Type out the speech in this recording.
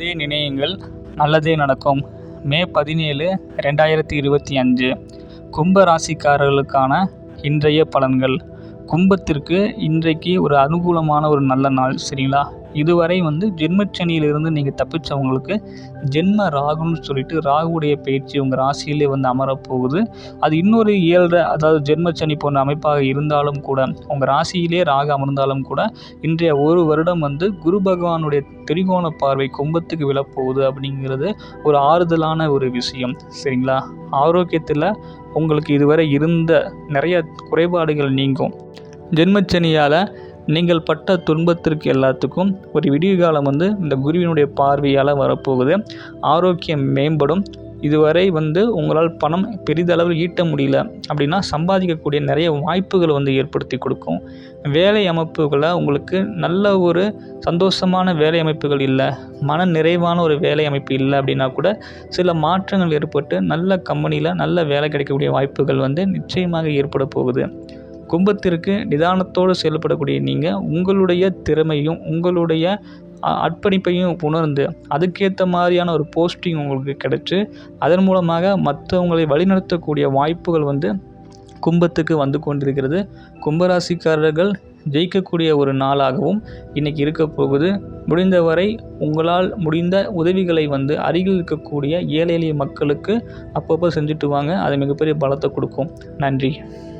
நல்லதே நினையுங்கள் நல்லதே நடக்கும். மே பதினேழு ரெண்டாயிரத்தி இருபத்தி அஞ்சு. கும்ப ராசிக்காரர்களுக்கான இன்றைய பலன்கள். கும்பத்திற்கு இன்றைக்கு ஒரு அனுகூலமான ஒரு நல்ல நாள் சரிங்களா? இதுவரை வந்து ஜென்மச்சனியிலிருந்து நீங்கள் தப்பிச்சவங்களுக்கு ஜென்ம ராகுன்னு சொல்லிட்டு ராகுடைய பயிற்சி உங்கள் ராசியிலே வந்து அமரப்போகுது. அது இன்னொரு ஏழரை அதாவது ஜென்மச்சனி போன்ற அமைப்பாக இருந்தாலும் கூட உங்கள் ராசியிலே ராகு அமர்ந்தாலும் கூட இன்றைய ஒரு வருடம் வந்து குரு பகவானுடைய திரிகோண பார்வை கும்பத்துக்கு விழப்போகுது அப்படிங்கிறது ஒரு ஆறுதலான ஒரு விஷயம். சரிங்களா? ஆரோக்கியத்தில் உங்களுக்கு இதுவரை இருந்த நிறைய குறைபாடுகள் நீங்கும். ஜென்மச்சனியால் நீங்கள் பட்ட துன்பத்திற்கு எல்லாத்துக்கும் ஒரு விடிவு காலம் வந்து இந்த குருவினுடைய பார்வையால் வரப்போகுது. ஆரோக்கியம் மேம்படும். இதுவரை வந்து உங்களால் பணம் பெரிதளவில் ஈட்ட முடியல அப்படின்னா சம்பாதிக்கக்கூடிய நிறைய வாய்ப்புகளை வந்து ஏற்படுத்தி கொடுக்கும். வேலை அமைப்புகளை உங்களுக்கு நல்ல ஒரு சந்தோஷமான வேலை அமைப்புகள் இல்லை. மன நிறைவான ஒரு வேலை அமைப்பு இல்லை அப்படின்னா கூட சில மாற்றங்கள் ஏற்பட்டு நல்ல கம்பெனியில் நல்ல வேலை கிடைக்கக்கூடிய வாய்ப்புகள் வந்து நிச்சயமாக ஏற்பட போகுது. கும்பத்திற்கு நிதானத்தோடு செயல்படக்கூடிய நீங்கள் உங்களுடைய திறமையும் உங்களுடைய அ- அர்ப்பணிப்பையும் உணர்ந்து அதுக்கேற்ற மாதிரியான ஒரு போஸ்டிங் உங்களுக்கு கிடைச்சி அதன் மூலமாக மற்றவங்களை வழிநடத்தக்கூடிய வாய்ப்புகள் வந்து கும்பத்துக்கு வந்து கொண்டிருக்கிறது. கும்பராசிக்காரர்கள் ஜெயிக்கக்கூடிய ஒரு நாளாகவும் இன்றைக்கி இருக்க போகுது. முடிந்தவரை உங்களால் முடிந்த உதவிகளை வந்து அருகில் இருக்கக்கூடிய ஏழை எளிய மக்களுக்கு அப்பப்போ செஞ்சுட்டு வாங்க. அது மிகப்பெரிய பலத்தை கொடுக்கும். நன்றி.